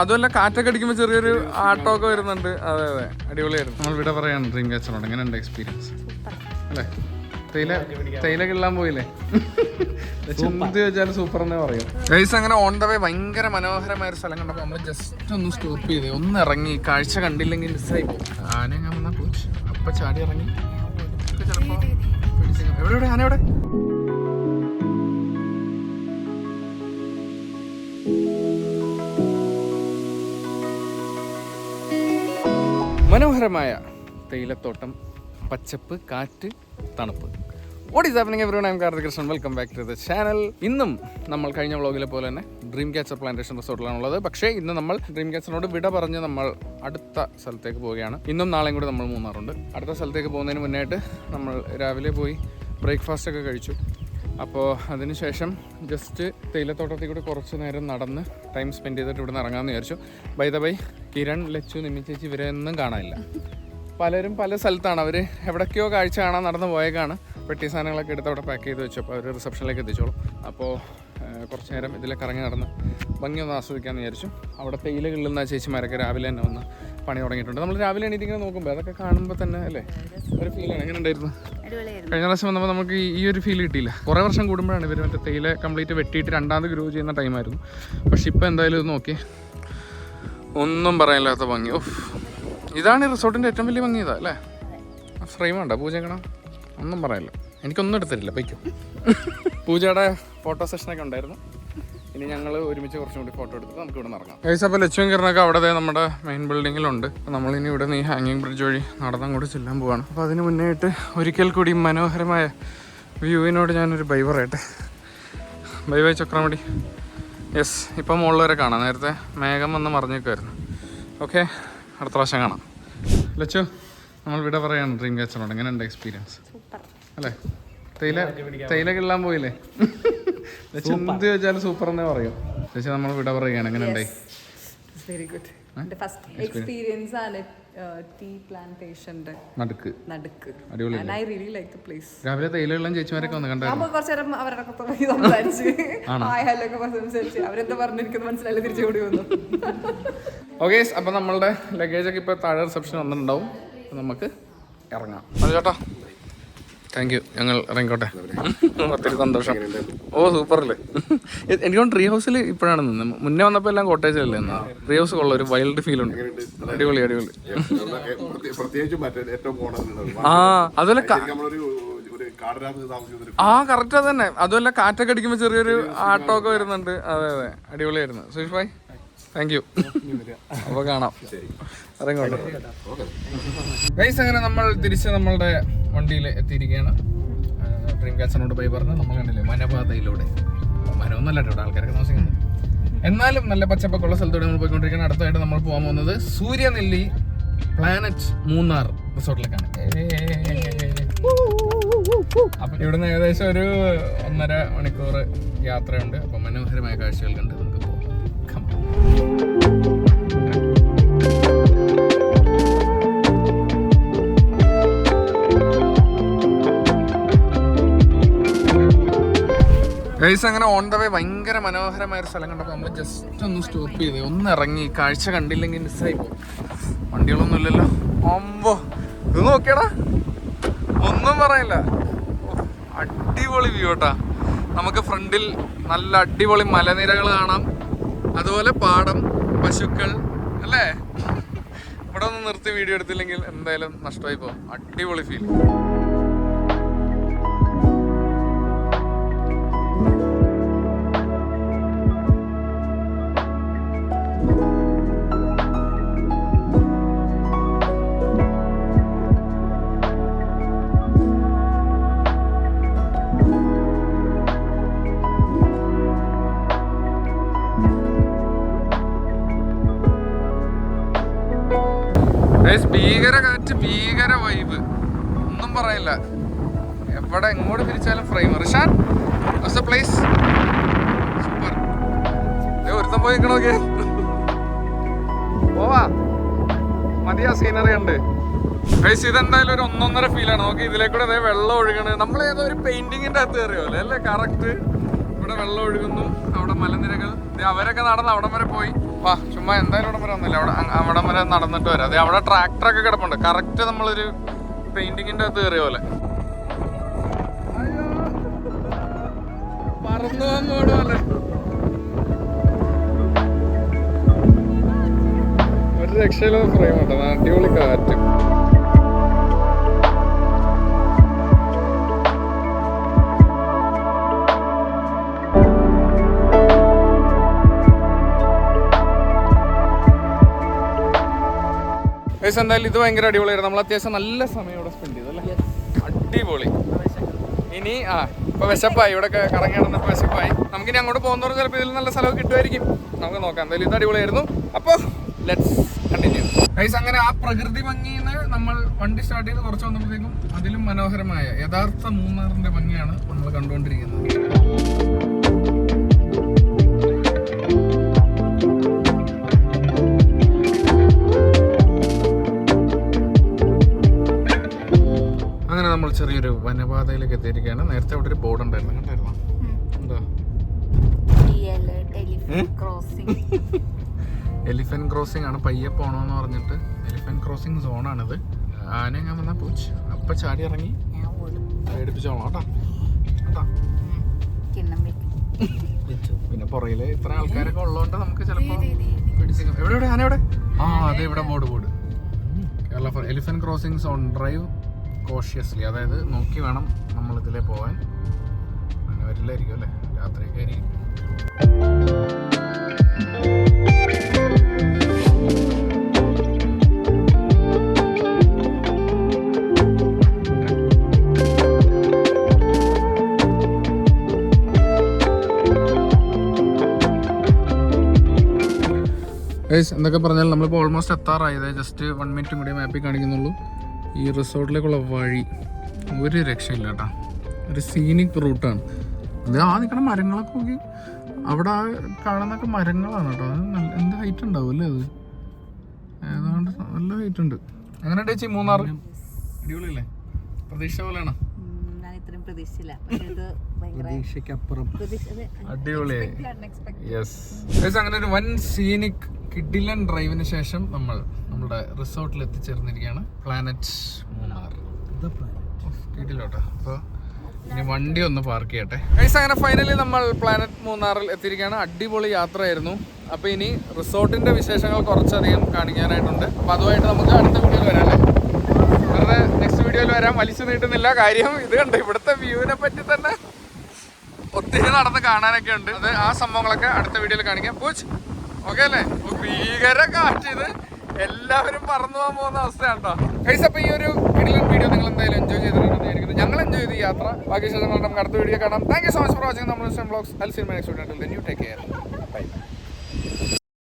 അതുമല്ല കാറ്റൊക്കെ അടിക്കുമ്പോൾ ചെറിയൊരു ആട്ടോ ഒക്കെ വരുന്നുണ്ട്. അതെ അതെ. അടിപൊളിയായിരുന്നു. നമ്മൾ ഇവിടെ പറയാണ് ഡ്രീം ക്യാച്ചറോട് എങ്ങനെയുണ്ട് എക്സ്പീരിയൻസ് അല്ലേ? തേയില തേയില കിള്ളാൻ പോയില്ലേ? ചുമത്തി വെച്ചാൽ സൂപ്പർ എന്നേ പറയും. ഗൈസ് അങ്ങനെ ഓൺ ദ വേ ഭയങ്കര മനോഹരമായ ഒരു സ്ഥലം കണ്ടപ്പോൾ നമ്മൾ ജസ്റ്റ് ഒന്ന് സ്റ്റോപ്പ് ചെയ്ത് ഒന്ന് ഇറങ്ങി. കാഴ്ച കണ്ടില്ലെങ്കിൽ മിസ്സായി പോകും. ആന ഞാൻ വന്നാൽ പോയി അപ്പൊ ചാടി ഇറങ്ങി. എവിടെ എവിടെ ആന എവിടെ? മനോഹരമായ തേയിലത്തോട്ടം പച്ചപ്പ് കാറ്റ് തണുപ്പ്. What is happening every I'm Karthik Krishnan welcome back to the channel ഇന്നും നമ്മൾ കഴിഞ്ഞ വ്ളോഗിലെ പോലെ തന്നെ ഡ്രീം ക്യാച്ചർ പ്ലാന്റേഷൻ റിസോർട്ടിലാണുള്ളത് പക്ഷേ ഇന്ന് നമ്മൾ ഡ്രീം ക്യാച്ചറിനോട് വിട പറഞ്ഞ് നമ്മൾ അടുത്ത സ്ഥലത്തേക്ക് പോവുകയാണ്. ഇന്നും നാളെയും കൂടി നമ്മൾ മൂന്നാറുണ്ട്. അടുത്ത സ്ഥലത്തേക്ക് പോകുന്നതിന് മുന്നായിട്ട് നമ്മൾ രാവിലെ പോയി ബ്രേക്ക്ഫാസ്റ്റ് ഒക്കെ കഴിച്ചു. അപ്പോൾ അതിനുശേഷം ജസ്റ്റ് തേയിലത്തോട്ടത്തിൽ കൂടി കുറച്ച് നേരം നടന്ന് ടൈം സ്പെൻഡ് ചെയ്തിട്ട് ഇവിടെ നിന്ന് ഇറങ്ങാമെന്ന് വിചാരിച്ചു. By the by Kiran Lachu നിമിച്ചേച്ചി ചേച്ചി ഇവരെ ഒന്നും കാണാനില്ല. പലരും പല സ്ഥലത്താണ്. അവർ എവിടേക്കോ കാഴ്ച കാണാൻ നടന്നു പോയേക്കാണ്. പെട്ടി സാധനങ്ങളൊക്കെ എടുത്ത് അവിടെ പാക്ക് ചെയ്ത് വെച്ചു അപ്പോൾ അവർ റിസപ്ഷനിലേക്ക് എത്തിച്ചോളും അപ്പോൾ കുറച്ച് നേരം ഇതിലേക്ക് ഇറങ്ങി നടന്ന് ഭംഗി ഒന്ന് ആസ്വദിക്കാമെന്ന് വിചാരിച്ചു. അവിടെ തേയില കിള്ളുന്ന ചേച്ചിമാരൊക്കെ രാവിലെ തന്നെ വന്ന് പണി തുടങ്ങിയിട്ടുണ്ട്. നമ്മൾ രാവിലെ എണീറ്റ് ഇങ്ങനെ നോക്കുമ്പോൾ അതൊക്കെ കാണുമ്പോൾ തന്നെ അല്ലേ? ഒരു ഫീലാണ് എങ്ങനെ ഉണ്ടായിരുന്നു? കഴിഞ്ഞ പ്രാവശ്യം വന്നപ്പോൾ നമുക്ക് ഈ- ഒരു ഫീൽ കിട്ടിയില്ല. കുറേ വർഷം കൂടുമ്പോഴാണ് ഇവർ മറ്റേ തേയില കംപ്ലീറ്റ് വെട്ടിയിട്ട് രണ്ടാമത് ഗ്രോ ചെയ്യുന്ന ടൈമായിരുന്നു പക്ഷെ ഇപ്പോൾ എന്തായാലും ഇത് നോക്കി. ഒന്നും പറയാനില്ലാത്ത ഭംഗി. ഓഫ് ഇതാണ് ഈ റിസോർട്ടിന്റെ ഏറ്റവും വലിയ ഭംഗി ഇതാ അല്ലേ? ഫ്രെയിം ഉണ്ടോ? പൂജക്കണം ഒന്നും പറയാനില്ല. എനിക്കൊന്നും എടുത്തിട്ടില്ല. പൈക്കും പൂജയുടെ ഫോട്ടോ സെഷനൊക്കെ ഉണ്ടായിരുന്നു. ഇനി ഞങ്ങൾ ഒരുമിച്ച് കുറച്ചും കൂടി ഫോട്ടോ എടുത്തിട്ട് നമുക്ക് ഇവിടെ നടക്കാം. ഗൈസ് അപ്പോൾ ലക്ഷ്മി കിരണൊക്കെ അവിടെ ദേ നമ്മുടെ മെയിൻ ബിൽഡിങ്ങിലുണ്ട് അപ്പോൾ നമ്മളിനി ഇവിടെ നിന്ന് ഈ ഹാങ്ങിങ് ബ്രിഡ്ജ് വഴി നടന്നും നടന്നങ്ങോട്ട് ചെല്ലാൻ പോവാണ്. അപ്പോൾ അതിന് മുന്നേയായിട്ട് ഒരിക്കൽ കൂടി മനോഹരമായ വ്യൂവിനോട് ഞാനൊരു ബൈ പറയട്ടെ? Bye bye ചക്രമടി. യെസ് ഇപ്പം മുകളിൽ വരെ കാണാം. നേരത്തെ മേഘം വന്ന് മറിഞ്ഞേക്കുമായിരുന്നു ഓക്കെ അടുത്ത പ്രാവശ്യം കാണാം. ലച്ചു നമ്മൾ ഇവിടെ പറയാണ് ഡ്രീം ക്യാച്ചറോട് എങ്ങനെയുണ്ട് എക്സ്പീരിയൻസ് സൂപ്പർ. അല്ലേ? തേയില തേയില കിള്ളാൻ പോയില്ലേ? എന്ത് വെച്ചാലും സൂപ്പർ എന്നേ പറയും. ചേച്ചി നമ്മൾ വിട പറയുകയാണ്. എങ്ങനെ ഉണ്ടായി വെരി ഗുഡ് എന്റെ ഫസ്റ്റ് എക്സ്പീരിയൻസ് ആണ് ടീ പ്ലാന്റേഷന്റെ നടുക്ക്. നടുക്ക്. അടിപൊളി I really like the place രാവിലെ തേയില കിള്ളാൻ ചേച്ചിമാരൊക്കെ വന്ന് കണ്ടു നമ്മൾ കുറച്ച് നേരം അവരുടെ പോയി സംസാരിച്ച് ആയാലൊക്കെ പറഞ്ഞ് സംസാരിച്ച്. അവരെന്താ പറഞ്ഞിരിക്കുന്നത് മനസ്സിലായി തിരിച്ചു കൂടി വന്നു. ഓക്കെ അപ്പം നമ്മളുടെ ലഗേജൊക്കെ ഇപ്പോൾ താഴെ റിസപ്ഷൻ വന്നിട്ടുണ്ടാവും. നമുക്ക് ഇറങ്ങാം. ചേട്ടാ. താങ്ക് യു ഞങ്ങൾ ഇറങ്ങിക്കോട്ടെ. ഒത്തിരി സന്തോഷം. ഓ സൂപ്പർ അല്ലേ എനിക്ക് ട്രീ ഹൗസിൽ ഇപ്പോഴാണ് നിന്ന്. മുന്നേ വന്നപ്പോൾ എല്ലാം കോട്ടേജിലല്ലേ എന്നാ ട്രീ ഹൗസ് കൊള്ള. ഒരു വൈൽഡ് ഫീൽ ഉണ്ട്. അടിപൊളി അടിപൊളി. ആ അതുപോലെ ആ കറക്റ്റ് അത് തന്നെ. അതുമല്ല കാറ്റൊക്കെ അടിക്കുമ്പോൾ ചെറിയൊരു ആട്ടോ ഒക്കെ വരുന്നുണ്ട്. അതെ അതെ. അടിപൊളിയായിരുന്നു. സുഷ് ഭായ് താങ്ക് യു അപ്പോൾ കാണാം. ഇറങ്ങോട്ടെ അങ്ങനെ നമ്മൾ തിരിച്ച് നമ്മളുടെ വണ്ടിയിൽ എത്തിയിരിക്കുകയാണ്. ഡ്രീം കാച്ചറിനോട് പോയി പറഞ്ഞ്. നമ്മൾ കണ്ടില്ലേ വനപാതയിലൂടെ വനമൊന്നല്ല കേട്ടോ ആൾക്കാരൊക്കെ താമസിക്കുന്നത്. എന്നാലും നല്ല പച്ചപ്പൊക്കെയുള്ള സ്ഥലത്തൂടെ നമ്മൾ പോയിക്കൊണ്ടിരിക്കുകയാണ്. അടുത്തായിട്ട് നമ്മൾ പോകാൻ പോകുന്നത് സൂര്യനെല്ലി പ്ലാനറ്റ് മൂന്നാർ റിസോർട്ടിലേക്കാണ്. അപ്പം ഇവിടുന്ന് ഏകദേശം ഒരു ഒന്നര മണിക്കൂർ യാത്രയുണ്ട്. അപ്പം മനോഹരമായ കാഴ്ചകൾ കണ്ട് നമുക്ക് പോകാം. ഗൈസ് അങ്ങനെ ഓൺ ദ വേ ഭയങ്കര മനോഹരമായ ഒരു സ്ഥലം കണ്ടപ്പോൾ നമ്മൾ ജസ്റ്റ് ഒന്ന് സ്റ്റോപ്പ് ചെയ്ത് ഒന്ന് ഇറങ്ങി. കാഴ്ച കണ്ടില്ലെങ്കിൽ മിസ്സായി പോകും. വണ്ടികളൊന്നും ഇല്ലല്ലോ. അമ്പോ ഇത് നോക്കിയടാ. ഒന്നും പറയില്ല. അടിപൊളി വ്യൂ കേട്ടാ നമുക്ക് ഫ്രണ്ടിൽ നല്ല അടിപൊളി മലനിരകൾ കാണാം. അതുപോലെ പാടം പശുക്കൾ അല്ലേ? ഇവിടെ ഒന്ന് നിർത്തി വീഡിയോ എടുത്തില്ലെങ്കിൽ എന്തായാലും നഷ്ടമായി പോകും. അടിപൊളി ഫീൽ ഭീകര കാറ്റ് ഭീകര വൈബ് ഒന്നും പറയില്ല. എവിടെ എങ്ങോട്ട് തിരിച്ചാലും ഫ്രെയിം റിഷാൻ പ്ലേസ് സൂപ്പർ ഒരുത്തം പോയി നിക്കണോക്കെ പോവാ. മതി ആ സീനറി ഉണ്ട് ഗൈസ് ഇതെന്തായാലും ഒരു ഒന്നൊന്നര ഫീലാണ് നോക്കി ഇതിലേക്കൂടെ അതേ വെള്ളം ഒഴുകണ്. നമ്മൾ ഏതോ ഒരു പെയിന്റിങ്ങിന്റെ അകത്ത് കയറിയോ അല്ലേ? കറക്റ്റ് ഇവിടെ വെള്ളം ഒഴുകുന്നു അവിടെ മലനിരകൾ. അവരൊക്കെ നടന്ന് അവിടം വരെ പോയി. വാ ചുമ്മാ എന്തായാലും ഇവിടം വരെ ഒന്നുമില്ല. അവിടെ അവിടം വരെ നടന്നിട്ട് വരാം. അതെ അവിടെ ട്രാക്ടറൊക്കെ കിടപ്പുണ്ട്. കറക്റ്റ് നമ്മളൊരു പെയിന്റിങ്ങിന്റെ അത് കയറിയ പോലെ. ഒരു രക്ഷയിലൊന്നും ഫ്രെയിം കേട്ടോ അടിപൊളി കാറ്റ്. ഗൈസ് എന്തായാലും ഇത് ഭയങ്കര അടിപൊളിയായിരുന്നു. നമ്മൾ അത്യാവശ്യം നല്ല സമയം ഇവിടെ സ്പെൻഡ് ചെയ്തു അല്ലേ? അടിപൊളി. ഇനി ആ ഇപ്പൊ വിശപ്പായി. ഇവിടെ കറങ്ങി നടന്നപ്പോ വിശപ്പായി. നമുക്കിനി അങ്ങോട്ട് പോകുന്നവർ ചിലപ്പോൾ ഇതിൽ നല്ല സ്ഥലമൊക്കെ കിട്ടുമായിരിക്കും. നമുക്ക് നോക്കാം. എന്തായാലും ഇത് അടിപൊളിയായിരുന്നു. അപ്പോൾ ലെറ്റ്സ് കണ്ടിന്യൂ ഗൈസ് അങ്ങനെ ആ പ്രകൃതി ഭംഗിന്ന് നമ്മൾ വണ്ടി സ്റ്റാർട്ട് ചെയ്ത് കുറച്ച് വന്നപ്പോഴത്തേക്കും അതിലും മനോഹരമായ യഥാർത്ഥ മൂന്നാറിന്റെ ഭംഗിയാണ് നമ്മൾ കണ്ടുകൊണ്ടിരിക്കുന്നത്. എലിഫന്റ് ക്രോസിംഗ് ആണ് പയ്യെ പോണോന്ന് പറഞ്ഞിട്ട്. എലിഫന്റ് ക്രോസിംഗ് സോണാണിത് ആന ഞാൻ വന്നാ പോച്ച്. അപ്പൊ ചാടി ഇറങ്ങി. പേടിപ്പിച്ചോളാം കേട്ടാ. കേട്ടാ. പിന്നെ പുറകിൽ ഇത്ര ആൾക്കാരൊക്കെ ഉള്ളതുകൊണ്ട് നമുക്ക് ചിലപ്പോ എവിടെ എവിടെ? ആന എവിടെ? ആ അതെ ഇവിടെ board board. Kerala for elephant crossing zone drive cautiously അതായത് നോക്കി വേണം നമ്മൾ ഇതിലേ പോവാൻ. അങ്ങനെ വരില്ലായിരിക്കും അല്ലേ? രാത്രിയൊക്കെ ആയിരിക്കും. എന്തൊക്കെ പറഞ്ഞാൽ നമ്മളിപ്പോൾ ഓൾമോസ്റ്റ് എത്താറായത് ജസ്റ്റ് വൺ മിനിറ്റും കൂടി മാപ്പിൽ കാണിക്കുന്നുള്ളൂ. ഈ റിസോർട്ടിലേക്കുള്ള വഴി ഒരു രക്ഷയില്ല കേട്ടോ. ഒരു സീനിക് റൂട്ടാണ് അത് ആ നിൽക്കണ മരങ്ങളൊക്കെ നോക്കി. അവിടെ കാണുന്നൊക്കെ മരങ്ങളാണ് കേട്ടോ. അത് നല്ല എന്ത് ഹൈറ്റ് ഉണ്ടാവും അല്ലേ അത്? ഏതാണ്ട് നല്ല ഹൈറ്റ് ഉണ്ട്. അങ്ങനെ ചേച്ചി മൂന്നാർ അടിപൊളിയല്ലേ? പ്രതീക്ഷ പോലെയാണോ? അടിപൊളിയായി. യെസ് അങ്ങനെ ഒരു വൻ സീനിക് കിഡിലൻ ഡ്രൈവിന് ശേഷം നമ്മൾ നമ്മുടെ റിസോർട്ടിൽ എത്തിച്ചേർന്നിരിക്കുകയാണ്. പ്ലാനറ്റ് മൂന്നാർ കിഡിലോട്ടെ അപ്പോൾ ഇനി വണ്ടി ഒന്ന് പാർക്ക് ചെയ്യട്ടെ. ഗൈസ് അങ്ങനെ ഫൈനലി നമ്മൾ പ്ലാനറ്റ് മൂന്നാറിൽ എത്തിയിരിക്കുകയാണ്. അടിപൊളി യാത്രയായിരുന്നു. അപ്പോൾ ഇനി റിസോർട്ടിന്റെ വിശേഷങ്ങൾ കുറച്ചധികം കാണിക്കാനായിട്ടുണ്ട്. അപ്പോൾ അതുമായിട്ട് നമുക്ക് അടുത്ത വീഡിയോയിൽ വരാം അല്ലേ? വെറുതെ നെക്സ്റ്റ് വീഡിയോയിൽ വരാൻ വലിച്ചു നീട്ടുന്നില്ല കാര്യം. ഇത് കണ്ട് ഇവിടുത്തെ വ്യൂവിനെ പറ്റി തന്നെ. ഒത്തിരി നടന്ന് കാണാനൊക്കെ ഉണ്ട്. അത് ആ സംഭവങ്ങളൊക്കെ അടുത്ത വീഡിയോയിൽ കാണിക്കാം. പൂച്ച് ഓക്കെ അല്ലേ? ഭീകര കാറ്റിത് എല്ലാവരും പറന്നു പോകാൻ പോകുന്ന അവസ്ഥയാണ് കേട്ടോ അപ്പൊ ഈ ഒരു കിടിലൻ വീഡിയോ നിങ്ങൾ എന്തായാലും എൻജോയ് ചെയ്തിരിക്കുന്നു ഞങ്ങൾ എൻജോയ് ചെയ്ത് യാത്ര. ബാക്കി ശേഷം നമുക്ക് അടുത്ത വീഡിയോ കാണാം. Thank you so much for watching നമ്മൾ ബ്ലോഗ്സ് അൽ സിനിമ ന്യൂ ടേക്ക് കെയർ